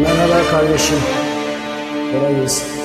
Merhaba kardeşim. Kolay gelsin.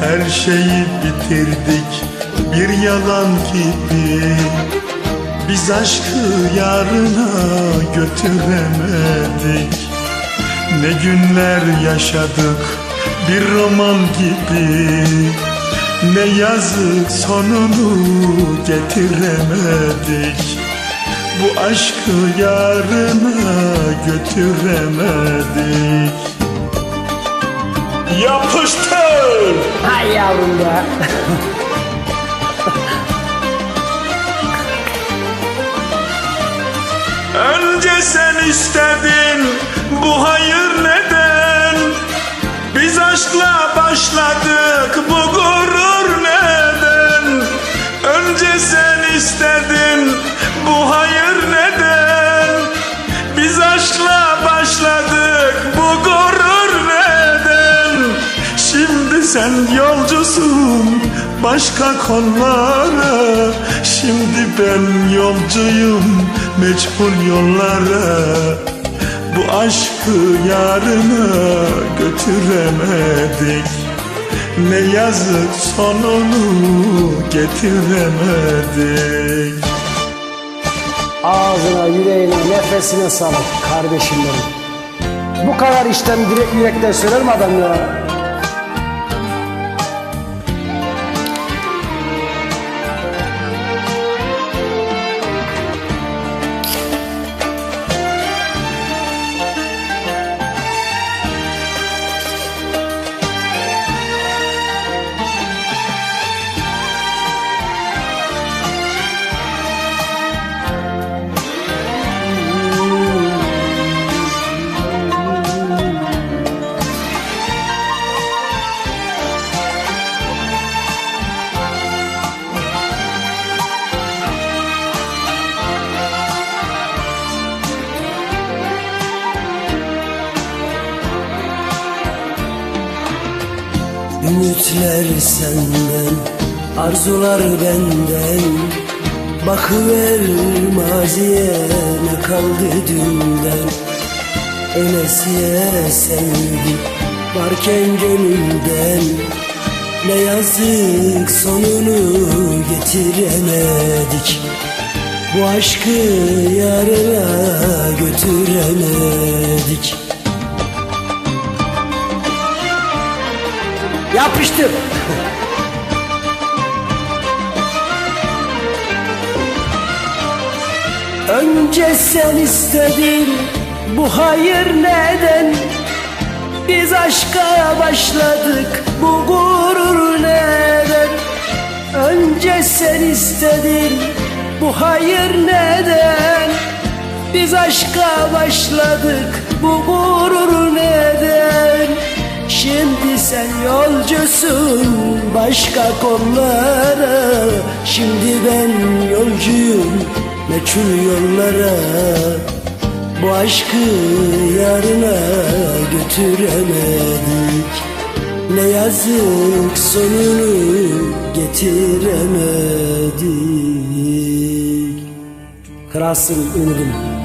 Her şeyi bitirdik bir yalan gibi. Biz aşkı yarına götüremedik. Ne günler yaşadık bir roman gibi. Ne yazık sonunu getiremedik. Bu aşkı yarına götüremedik. Yapıştır! Hay yavrum ya. Önce sen istedin sen yolcusun başka kollara Şimdi ben yolcuyum meçhul yollara Bu aşkı yarına götüremedik Ne yazık sonunu getiremedik Ağzına, yüreğine, nefesine sağlık kardeşim benim. Bu kadar işten direkt yürekten söyler mi adam ya? Ümitler senden, arzular benden. Bakıver maziye ne kaldı dünden? Ölesiye sevgi varken gönülden. Ne yazık sonunu getiremedik. Bu aşkı yarına götüremedik Yapıştır. Önce sen istedin bu hayır neden? Biz aşka başladık bu gurur neden? Önce sen istedin bu hayır neden? Biz aşka başladık bu gurur neden Şimdi sen yolcusun başka kollara. Şimdi ben yolcuyum meçhul yollara. Bu aşkı yarına götüremedik. Ne yazık sonunu getiremedik. Kralsın umudum.